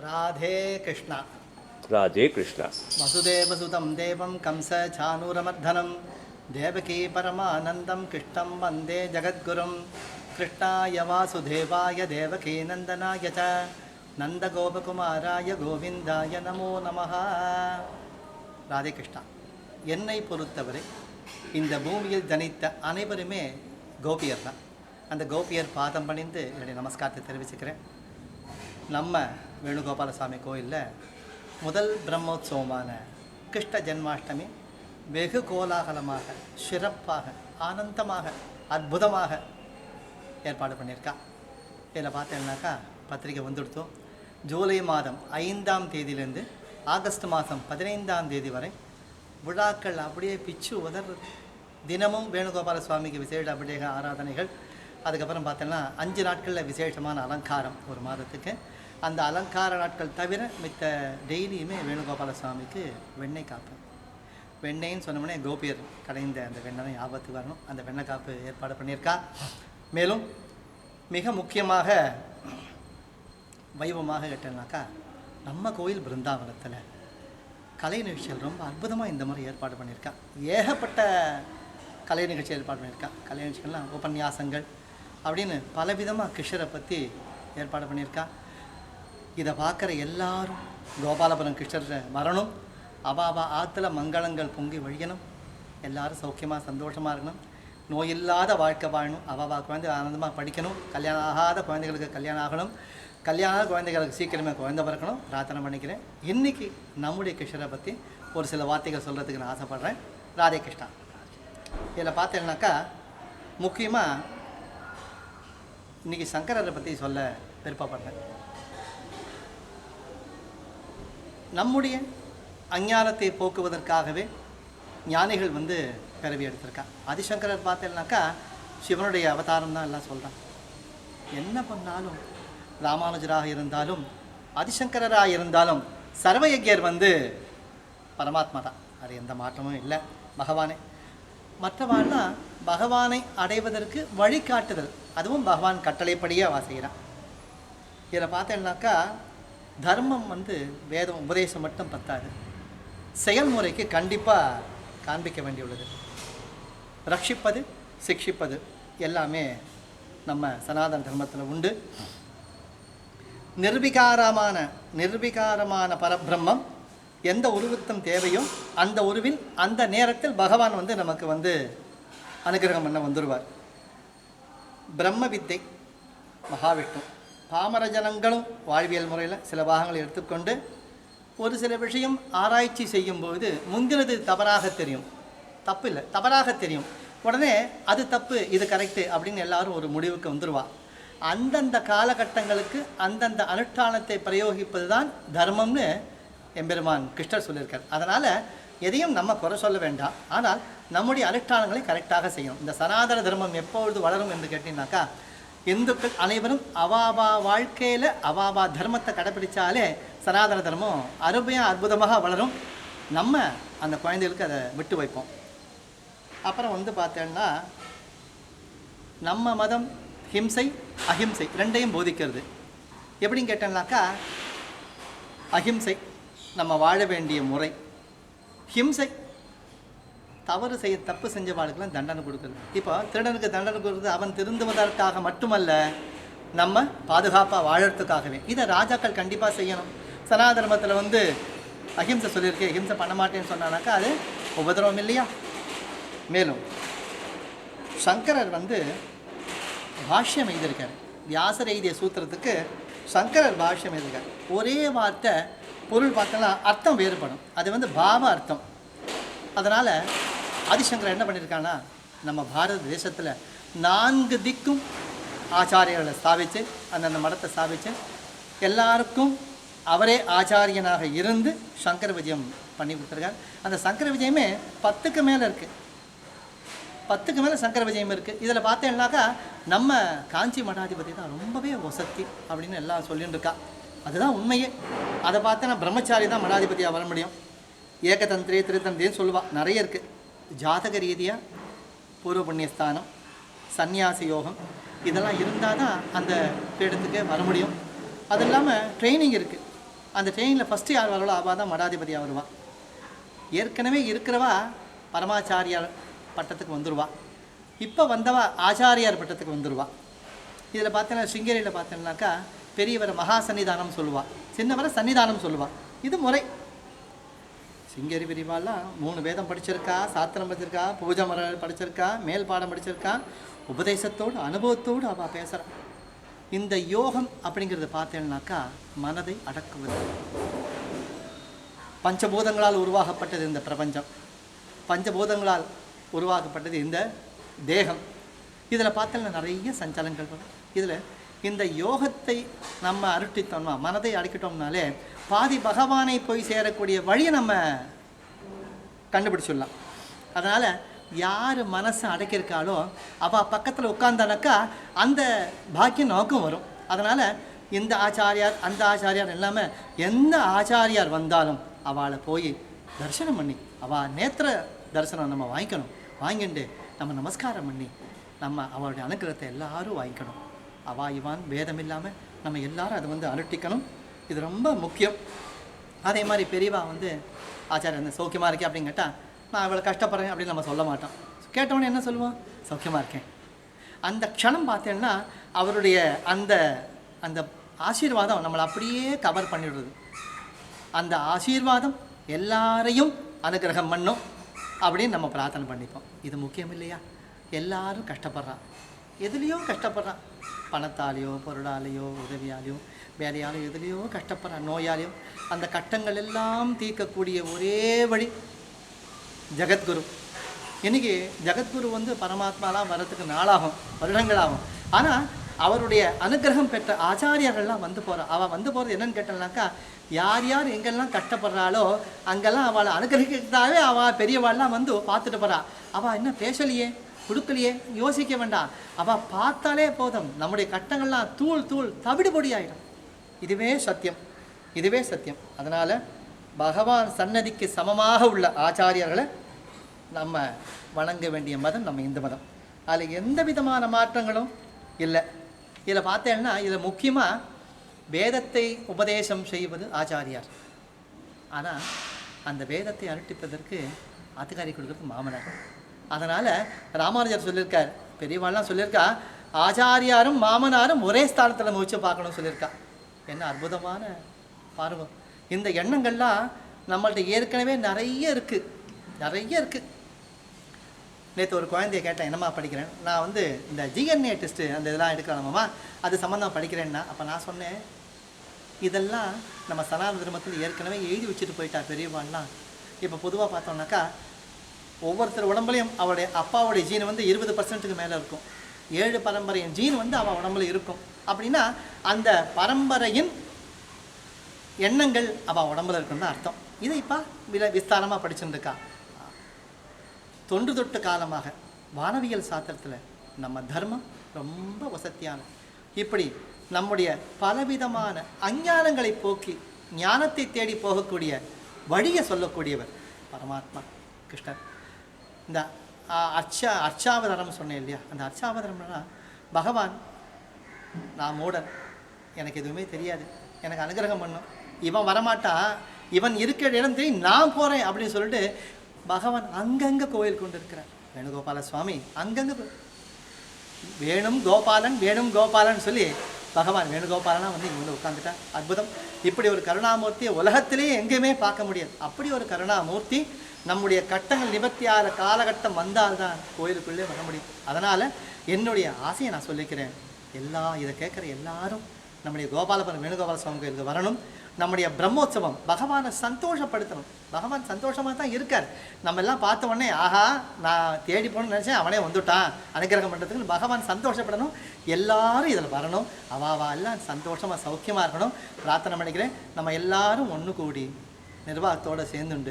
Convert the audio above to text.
ராதே கிருஷ்ணா. ராஜே கிருஷ்ணா. வசுதேவசுதம் தேவம் கம்ச சானூரமர்தனம். தேவகி பரமானந்தம் கிருஷ்ணம் வந்தே ஜகத்குரும். கிருஷ்ணாய வாசுதேவாய தேவகி நந்தனாய ச. நந்தகோபகுமாராய கோவிந்தாய நமோ நமஹா. ராதே கிருஷ்ணா. என்னை பொறுத்தவரை இந்த பூமியில் ஜனித்த அனைவருமே கோபியர் தான். அந்த கோபியர் பாதம் பணிந்து என்னுடைய நமஸ்காரத்தை தெரிவிச்சுக்கிறேன். நம்ம வேணுகோபாலசாமி கோயிலில் முதல் பிரம்மோத்சவமான கிருஷ்ண ஜென்மாஷ்டமி வெகு கோலாகலமாக சிறப்பாக ஆனந்தமாக அற்புதமாக ஏற்பாடு பண்ணியிருக்கா. இதில் பார்த்தீங்கன்னாக்கா பத்திரிக்கை வந்துடுத்தோம். ஜூலை மாதம் ஐந்தாம் தேதியிலேருந்து ஆகஸ்ட் மாதம் பதினைந்தாம் தேதி வரை விழாக்கள் அப்படியே பிச்சு உதறது தினமும் வேணுகோபால சுவாமிக்கு விசேஷ அபிஷேக ஆராதனைகள். அதுக்கப்புறம் பார்த்தோன்னா அஞ்சு நாட்களில் விசேஷமான அலங்காரம் ஒரு மாதத்துக்கு. அந்த அலங்கார நாட்கள் தவிர மித்த டெய்லியுமே வேணுகோபால சுவாமிக்கு வெண்ணெய் காப்பு. வெண்ணெய்ன்னு சொன்னோம்னே கோபியர் கடைந்த அந்த வெண்ணெய் ஆபத்து வரணும். அந்த வெண்ணெய் காப்பு ஏற்பாடு பண்ணியிருக்கா. மேலும் மிக முக்கியமாக வைபவமாக கேட்டேன்னாக்கா நம்ம கோயில் பிருந்தாவனத்தில் கலை நிகழ்ச்சிகள் ரொம்ப அற்புதமாக இந்த முறை ஏற்பாடு பண்ணியிருக்கா. ஏகப்பட்ட கலை நிகழ்ச்சி ஏற்பாடு பண்ணியிருக்கா. கலை நிகழ்ச்சிகள்லாம் உபன்யாசங்கள் அப்படின்னு பலவிதமாக கிஷரை பற்றி ஏற்பாடு பண்ணியிருக்கா. இதை பார்க்குற எல்லாரும் கோபாலபுரம் கிருஷ்ணர் வரணும் அபாபா ஆற்றுல மங்களங்கள் பொங்கி வழியணும். எல்லாரும் சௌக்கியமாக சந்தோஷமாக இருக்கணும். நோயில்லாத வாழ்க்கை வாழணும். அபாபா குழந்தை ஆனந்தமாக படிக்கணும். கல்யாணம் ஆகாத குழந்தைகளுக்கு கல்யாணம் ஆகணும். கல்யாண குழந்தைகளுக்கு சீக்கிரமே குழந்தை பிறக்கணும். பிரார்த்தனை பண்ணிக்கிறேன். இன்னைக்கு நம்முடைய கிருஷ்ணரை பற்றி ஒரு சில வார்த்தைகள் சொல்கிறதுக்கு நான் ஆசைப்பட்றேன். ராதே கிருஷ்ணா. இதில் பார்த்தீங்கன்னாக்கா முக்கியமாக இன்னைக்கு சங்கரரை பற்றி சொல்ல விருப்பப்படுறேன். நம்முடைய அஞ்ஞானத்தை போக்குவதற்காகவே ஞானிகள் வந்து பிறவி எடுத்திருக்கா. ஆதிசங்கரர் பார்த்தேன்னாக்கா சிவனுடைய அவதாரம் தான் எல்லாம் சொல்கிறான் என்ன பண்ணாலும் ராமானுஜராக இருந்தாலும் ஆதிசங்கரராக இருந்தாலும் சர்வயஜர் வந்து பரமாத்மா தான். அது எந்த மாற்றமும் இல்லை. பகவானே. மற்றவாள்னா பகவானை அடைவதற்கு வழிகாட்டுதல். அதுவும் பகவான் கட்டளைப்படியே அவ செய்கிறான் இதில் பார்த்தேன்னாக்கா தர்மம் வந்து வேதம் உபதேசம் மட்டும் பத்தாது. செயல்முறைக்கு கண்டிப்பாக காண்பிக்க வேண்டியுள்ளது. ரட்சிப்பது சிக்ஷிப்பது எல்லாமே நம்ம சனாதன தர்மத்தில் உண்டு. நிர்விகாரமான நிர்விகாரமான பரபிரம்மம் எந்த உருவத்தம் தேவையோ அந்த உருவில் அந்த நேரத்தில் பகவான் வந்து நமக்கு வந்து அனுகிரகம் பண்ண வந்துடுவார் பிரம்ம வித்தை மகாவிஷ்ணு. பாமர ஜனங்களும் வாழ்வியல் முறையில் சில பாகங்களை எடுத்துக்கொண்டு ஒரு சில விஷயம் ஆராய்ச்சி செய்யும்போது முந்தினது தவறாக தெரியும். தப்பு இல்லை தவறாக தெரியும். உடனே அது தப்பு இது கரெக்டு அப்படின்னு எல்லாரும் ஒரு முடிவுக்கு வந்துடுவா அந்தந்த காலகட்டங்களுக்கு அந்தந்த அனுஷ்டானத்தை பிரயோகிப்பது தான் தர்மம்னு எம்பெருமான் கிருஷ்ணர் சொல்லியிருக்கார். அதனால் எதையும் நம்ம குறை சொல்ல வேண்டாம். ஆனால் நம்முடைய அனுஷ்டானங்களை கரெக்டாக செய்யணும். இந்த சனாதன தர்மம் எப்பொழுது வளரும் என்று கேட்டீங்கன்னாக்கா இந்துக்கள் அனைவரும் அவாபா வாழ்க்கையில் அவாபா தர்மத்தை கடைப்பிடிச்சாலே சனாதன தர்மம் அருமையாக அற்புதமாக வளரும். நம்ம அந்த குழந்தைகளுக்கு அதை விட்டு வைப்போம். அப்புறம் வந்து பார்த்தோன்னா நம்ம மதம் ஹிம்சை அஹிம்சை ரெண்டையும் போதிக்கிறது. எப்படின்னு கேட்டோம்னாக்கா அஹிம்சை நம்ம வாழ வேண்டிய முறை. ஹிம்சை தவறு செய்ய தப்பு செஞ்சவாளுக்கெல்லாம் தண்டனை கொடுக்குறது. இப்போ திருடனுக்கு தண்டனை கொடுக்குறது அவன் திருந்துவதற்காக மட்டுமல்ல நம்ம பாதுகாப்பாக வாழறதுக்காகவே. இதை ராஜாக்கள் கண்டிப்பாக செய்யணும். சனாதர்மத்தில் வந்து அஹிம்சை சொல்லியிருக்கேன் அஹிம்சை பண்ண மாட்டேன்னு சொன்னானாக்கா அது உபதிரவம் இல்லையா? மேலும் சங்கரர் வந்து பாஷ்யம் எழுதியிருக்கார். வியாசர் எழுதிய சூத்திரத்துக்கு சங்கரர் பாஷ்யம் எழுதியிருக்கார். ஒரே வார்த்தை பொருள் பார்த்தோன்னா அர்த்தம் வேறுபடும். அது வந்து பாவ அர்த்தம். அதனால் ஆதிசங்கர் என்ன பண்ணியிருக்காங்கன்னா நம்ம பாரத தேசத்தில் நான்கு திக்கும் ஆச்சாரியர்களை ஸ்தாபித்து அந்தந்த மடத்தை ஸ்தாபித்து எல்லாருக்கும் அவரே ஆச்சாரியனாக இருந்து சங்கர விஜயம் பண்ணி கொடுத்துருக்கார். அந்த சங்கர விஜயமே பத்துக்கு மேலே இருக்குது பத்துக்கு மேலே சங்கர விஜயம் இருக்குது இதில் பார்த்தேன்னாக்கா நம்ம காஞ்சி மடாதிபதி தான் ரொம்பவே ஒசத்தி அப்படின்னு எல்லாம் சொல்லிட்டு இருக்கா அதுதான் உண்மையே. அதை பார்த்தா பிரம்மச்சாரி தான் மடாதிபதியாக வர முடியும். ஏகதந்திரி திருத்தந்திரேன்னு சொல்லுவாள் நிறைய இருக்குது ஜாதக ரீதியாக பூர்வ புண்ணியஸ்தானம் சந்நியாச யோகம் இதெல்லாம் இருந்தால் தான் அந்த பீடத்துக்கு வர முடியும். அது இல்லாமல் ட்ரைனிங் இருக்குது அந்த ட்ரெயினில் ஃபஸ்ட்டு யார் வரலோ அவள் தான் மடாதிபதியாக வருவா. ஏற்கனவே இருக்கிறவா பரமாச்சாரியார் பட்டத்துக்கு வந்துடுவா இப்போ வந்தவா ஆச்சாரியார் பட்டத்துக்கு வந்துடுவா இதில் பார்த்தீங்கன்னா சிங்கேரியில் பார்த்தீங்கன்னாக்கா பெரியவரை மகா சன்னிதானம் சொல்லுவாள் சின்னவரை சன்னிதானம் சொல்லுவாள் இது முறை. சிங்கேரி பெரியவாள்லாம் மூணு வேதம் படிச்சிருக்கா சாத்திரம் படிச்சிருக்கா பூஜை முறை படிச்சிருக்கா மேல் பாடம் படிச்சிருக்கா. உபதேசத்தோடு அனுபவத்தோடு அவள் பேசுகிறான் இந்த யோகம் அப்படிங்கிறத பார்த்தேன்னாக்கா மனதை அடக்குவது. பஞ்சபூதங்களால் உருவாகப்பட்டது இந்த பிரபஞ்சம். பஞ்சபூதங்களால் உருவாக்கப்பட்டது இந்த தேகம். இதில் பார்த்தோம்னா நிறைய சஞ்சலங்கள் வரும். இதில் இந்த யோகத்தை நம்ம அருட்டித்தோம்னா மனதை அடக்கிட்டோம்னாலே பாதி பகவானை போய் சேரக்கூடிய வழியை நம்ம கண்டுபிடிச்சிடலாம். அதனால் யார் மனசை அடக்கியிருக்காளோ அவள் பக்கத்தில் உட்காந்தானாக்கா அந்த பாக்கியம் நோக்கம் வரும். அதனால் இந்த ஆச்சாரியார் அந்த ஆச்சாரியார் இல்லாமல் எந்த ஆச்சாரியார் வந்தாலும் அவளை போய் தரிசனம் பண்ணி அவள் நேத்திர தரிசனம் நம்ம வாங்கிக்கணும். வாங்கிட்டு நம்ம நமஸ்காரம் பண்ணி நம்ம அவளுடைய அனுகிரகத்தை எல்லாரும் வாங்கிக்கணும். அவா இவான் வேதம் இல்லாமல் நம்ம எல்லாரும் அதை வந்து அலட்டிக்கணும். இது ரொம்ப முக்கியம். அதே மாதிரி பெரியவா வந்து ஆச்சாரிய இந்த சௌக்கியமாக இருக்கேன் அப்படின்னு கேட்டால் நான் இவ்வளோ கஷ்டப்படுறேன் அப்படின்னு நம்ம சொல்ல மாட்டோம். கேட்டவொடனே என்ன சொல்லுவோம்? சௌக்கியமாக இருக்கேன். அந்த க்ஷணம் பார்த்தேன்னா அவருடைய அந்த அந்த ஆசீர்வாதம் நம்மளை அப்படியே கவர் பண்ணிடுறது அந்த ஆசீர்வாதம் எல்லாரையும் அனுகிரகம் பண்ணும் அப்படின்னு நம்ம பிரார்த்தனை பண்ணிப்போம். இது முக்கியம் இல்லையா? எல்லாரும் கஷ்டப்படுறான். எதுலேயோ கஷ்டப்படுறான். பணத்தாலேயோ பொருளாலேயோ உதவியாலேயோ வேலையாலேயோ எதுலேயோ கஷ்டப்படுறான். நோயாலேயோ. அந்த கட்டங்கள் எல்லாம் தீர்க்கக்கூடிய ஒரே வழி ஜெகத்குரு. இன்னைக்கு ஜெகத்குரு வந்து பரமாத்மாலாம் வர்றதுக்கு நாளாகும் வருடங்களாகும். ஆனால் அவருடைய அனுகிரகம் பெற்ற ஆச்சாரியர்கள்லாம் வந்து போகிறா அவள் வந்து போகிறது என்னன்னு கேட்டனாக்கா யார் யார் எங்கெல்லாம் கஷ்டப்படுறாளோ அங்கெல்லாம் அவளை அனுகிரகிக்கிறதாவே அவள் பெரியவாள்லாம் வந்து பார்த்துட்டு போகிறாள் அவள் என்ன பேசலையே? கொடுக்கலையே யோசிக்க வேண்டாம். அவள் பார்த்தாலே போதும். நம்முடைய கட்டங்கள்லாம் தூள் தூள் தவிடு ஆயிடும் இதுவே சத்தியம். இதுவே சத்தியம். அதனால் பகவான் சன்னதிக்கு சமமாக உள்ள ஆச்சாரியர்களை நம்ம வணங்க வேண்டிய மதம் நம்ம இந்து மதம். அதில் எந்த விதமான மாற்றங்களும் இல்லை. இதில் பார்த்தேன்னா இதில் முக்கியமாக வேதத்தை உபதேசம் செய்வது ஆச்சாரியார். ஆனால் அந்த வேதத்தை அனுட்டிப்பதற்கு அதிகாரி கொடுக்குறது மாமனார். அதனால் ராமானுஜர் சொல்லியிருக்கார் பெரியவாள்லாம் சொல்லியிருக்கா ஆச்சாரியாரும் மாமனாரும் ஒரே ஸ்தானத்தில் முயற்சி பார்க்கணும்னு சொல்லியிருக்கா என்ன அற்புதமான பார்வம் இந்த எண்ணங்கள்லாம் நம்மள்ட்ட ஏற்கனவே நிறைய இருக்குது நிறைய இருக்குது நேற்று ஒரு குழந்தைய கேட்டேன் என்னம்மா படிக்கிறேன்? நான் வந்து இந்த ஜிஎன்ஏ டெஸ்ட்டு அந்த இதெல்லாம் எடுக்கலாமாம்மா அது சம்மந்தம் படிக்கிறேன்னா அப்போ நான் சொன்னேன் இதெல்லாம் நம்ம சனாதன தர்மத்தில் ஏற்கனவே எழுதி வச்சுட்டு போயிட்டா பெரியவாள்லாம். இப்போ பொதுவாக பார்த்தோம்னாக்கா ஒவ்வொருத்தர் உடம்புலையும் அவருடைய அப்பாவுடைய ஜீன் வந்து இருபது பர்சன்ட்டுக்கு மேலே இருக்கும். ஏழு பரம்பரையின் ஜீன் வந்து அவன் உடம்புல இருக்கும். அப்படின்னா அந்த பரம்பரையின் எண்ணங்கள் அவன் உடம்புல இருக்குன்னு தான் அர்த்தம். இதை இப்போ வில விஸ்தாரமாக படிச்சுருக்கா தொன்று தொட்டு காலமாக வானவியல் சாத்திரத்தில் நம்ம தர்மம் ரொம்ப வசத்தியானது இப்படி நம்முடைய பலவிதமான அஞ்ஞானங்களை போக்கி ஞானத்தை தேடி போகக்கூடிய வழியை சொல்லக்கூடியவர் பரமாத்மா கிருஷ்ணர். இந்த அர்ச்சா அர்ச்சாவதாரம் சொன்னேன் இல்லையா? அந்த அர்ச்சாவதாரம்னா பகவான் நான் மூடன். எனக்கு எதுவுமே தெரியாது. எனக்கு அனுகிரகம் பண்ணும். இவன் வரமாட்டான் இவன் இருக்கிற இடம் தெரியும் நான் போகிறேன் அப்படின்னு சொல்லிட்டு பகவான் அங்கங்கே கோயில் கொண்டு இருக்கிறார் வேணுகோபால சுவாமி அங்கங்கே வேணும் கோபாலன் வேணும் கோபாலன் சொல்லி பகவான் வேணுகோபாலனா வந்து இங்கே வந்து உட்காந்துட்டா அற்புதம். இப்படி ஒரு கருணாமூர்த்தியை உலகத்திலேயே எங்கேயுமே பார்க்க முடியாது. அப்படி ஒரு கருணாமூர்த்தி நம்முடைய கட்டங்கள் நிவர்த்தி ஆகிற காலகட்டம் வந்தால்தான் கோயிலுக்குள்ளே வர முடியும். அதனால் என்னுடைய ஆசையை நான் சொல்லிக்கிறேன். எல்லா இதை கேட்குற எல்லாரும் நம்முடைய கோபாலபுரம் வேணுகோபால சுவாமி கோயிலுக்கு வரணும். நம்முடைய பிரம்மோற்சவம் பகவானை சந்தோஷப்படுத்தணும். பகவான் சந்தோஷமாக தான் இருக்கார். நம்ம எல்லாம் பார்த்த உடனே ஆஹா நான் தேடி போகணும்னு நினச்சேன் அவனே வந்துட்டான். அனுகிரகம் பண்ணுறதுக்கு பகவான் சந்தோஷப்படணும். எல்லாரும் இதில் வரணும். அவாவா எல்லாம் சந்தோஷமாக சௌக்கியமாக இருக்கணும். பிரார்த்தனை பண்ணிக்கிறேன். நம்ம எல்லாரும் ஒன்று கூடி நிர்வாகத்தோடு சேர்ந்துண்டு.